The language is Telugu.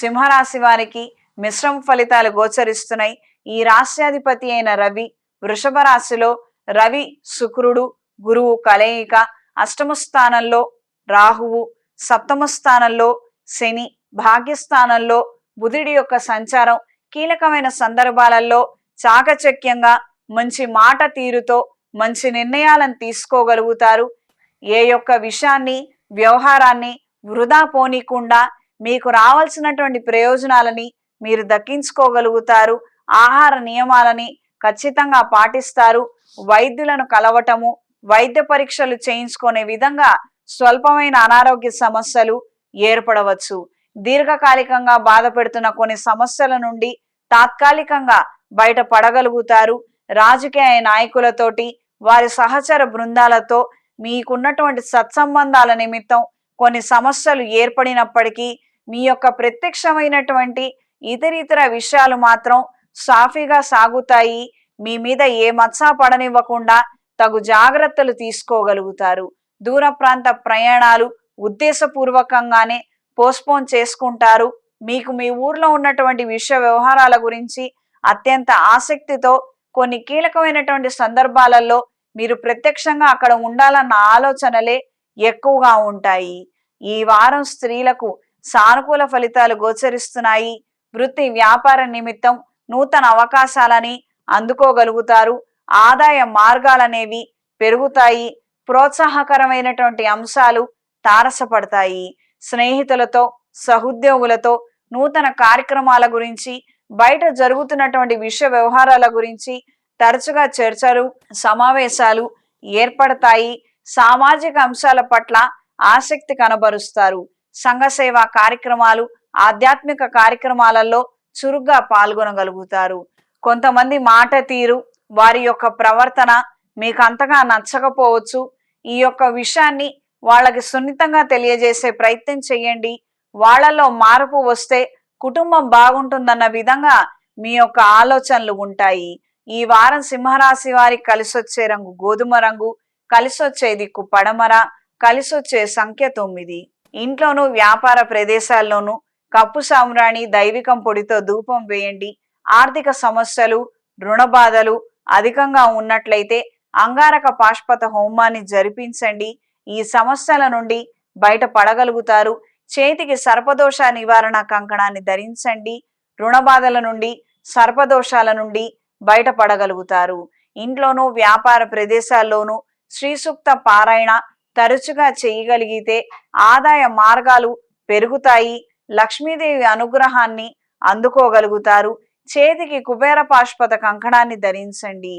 సింహరాశి వారికి మిశ్రమ ఫలితాలు గోచరిస్తున్నాయి. ఈ రాశ్యాధిపతి అయిన రవి వృషభ రాశిలో రవి శుక్రుడు గురువు కలయిక అష్టమ స్థానంలో రాహువు సప్తమ స్థానంలో శని భాగ్యస్థానంలో బుధుడి యొక్క సంచారం. కీలకమైన సందర్భాలలో చాకచక్యంగా మంచి మాట తీరుతో మంచి నిర్ణయాలను తీసుకోగలుగుతారు. ఏ యొక్క విషయాన్ని వ్యవహారాన్ని వృధా పోనీకుండా మీకు రావాల్సినటువంటి ప్రయోజనాలని మీరు దక్కించుకోగలుగుతారు. ఆహార నియమాలని ఖచ్చితంగా పాటిస్తారు. వైద్యులను కలవటము వైద్య పరీక్షలు చేయించుకునే విధంగా స్వల్పమైన అనారోగ్య సమస్యలు ఏర్పడవచ్చు. దీర్ఘకాలికంగా బాధపడుతున్న కొన్ని సమస్యల నుండి తాత్కాలికంగా బయట పడగలుగుతారు రాజకీయ నాయకులతోటి వారి సహచర బృందాలతో మీకున్నటువంటి సత్సంబంధాల నిమిత్తం కొన్ని సమస్యలు ఏర్పడినప్పటికీ మీ యొక్క ప్రత్యక్షమైనటువంటి ఇతరితర విషయాలు మాత్రం సాఫీగా సాగుతాయి. మీ మీద ఏ మచ్చ పడనివ్వకుండా తగు జాగ్రత్తలు తీసుకోగలుగుతారు. దూర ప్రాంత ప్రయాణాలు ఉద్దేశపూర్వకంగానే పోస్ట్పోన్ చేసుకుంటారు. మీకు మీ ఊర్లో ఉన్నటువంటి విషయ వ్యవహారాల గురించి అత్యంత ఆసక్తితో కొన్ని కీలకమైనటువంటి సందర్భాలలో మీరు ప్రత్యక్షంగా అక్కడ ఉండాలన్న ఆలోచనలే ఎక్కువగా ఉంటాయి. ఈ వారం స్త్రీలకు సానుకూల ఫలితాలు గోచరిస్తున్నాయి. వృత్తి వ్యాపార నిమిత్తం నూతన అవకాశాలని అందుకోగలుగుతారు. ఆదాయ మార్గాలనేవి పెరుగుతాయి. ప్రోత్సాహకరమైనటువంటి అంశాలు తారసపడతాయి. స్నేహితులతో సహోద్యోగులతో నూతన కార్యక్రమాల గురించి బయట జరుగుతున్నటువంటి విషయ వ్యవహారాల గురించి తరచుగా చర్చలు సమావేశాలు ఏర్పడతాయి. సామాజిక అంశాల పట్ల ఆసక్తి కనబరుస్తారు. సంఘ సేవా కార్యక్రమాలు ఆధ్యాత్మిక కార్యక్రమాలలో చురుగ్గా పాల్గొనగలుగుతారు. కొంతమంది మాట తీరు వారి యొక్క ప్రవర్తన మీకు అంతగా నచ్చకపోవచ్చు. ఈ యొక్క విషయాన్ని వాళ్ళకి సున్నితంగా తెలియజేసే ప్రయత్నం చేయండి. వాళ్ళలో మార్పు వస్తే కుటుంబం బాగుంటుందన్న విధంగా మీ యొక్క ఆలోచనలు ఉంటాయి. ఈ వారం సింహరాశి వారికి కలిసొచ్చే రంగు గోధుమ రంగు కలిసొచ్చే దిక్కు పడమర కలిసొచ్చే సంఖ్య తొమ్మిది. ఇంట్లోనూ వ్యాపార ప్రదేశాల్లోనూ కప్పు సామ్రాణి దైవికం పొడితో ధూపం వేయండి. ఆర్థిక సమస్యలు రుణ బాధలు అధికంగా ఉన్నట్లయితే అంగారక పాష్పత హోమాన్ని జరిపించండి. ఈ సమస్యల నుండి బయట పడగలుగుతారు. చేతికి సర్పదోష నివారణ కంకణాన్ని ధరించండి. రుణ బాధల నుండి సర్పదోషాల నుండి బయటపడగలుగుతారు ఇంట్లోనూ వ్యాపార ప్రదేశాల్లోనూ శ్రీ సూక్త పారాయణ తరచుగా చేయగలిగితే ఆదాయ మార్గాలు పెరుగుతాయి. లక్ష్మీదేవి అనుగ్రహాన్ని అందుకోగలుగుతారు. చేతికి కుబేర పాష్పత కంకణాన్ని ధరించండి.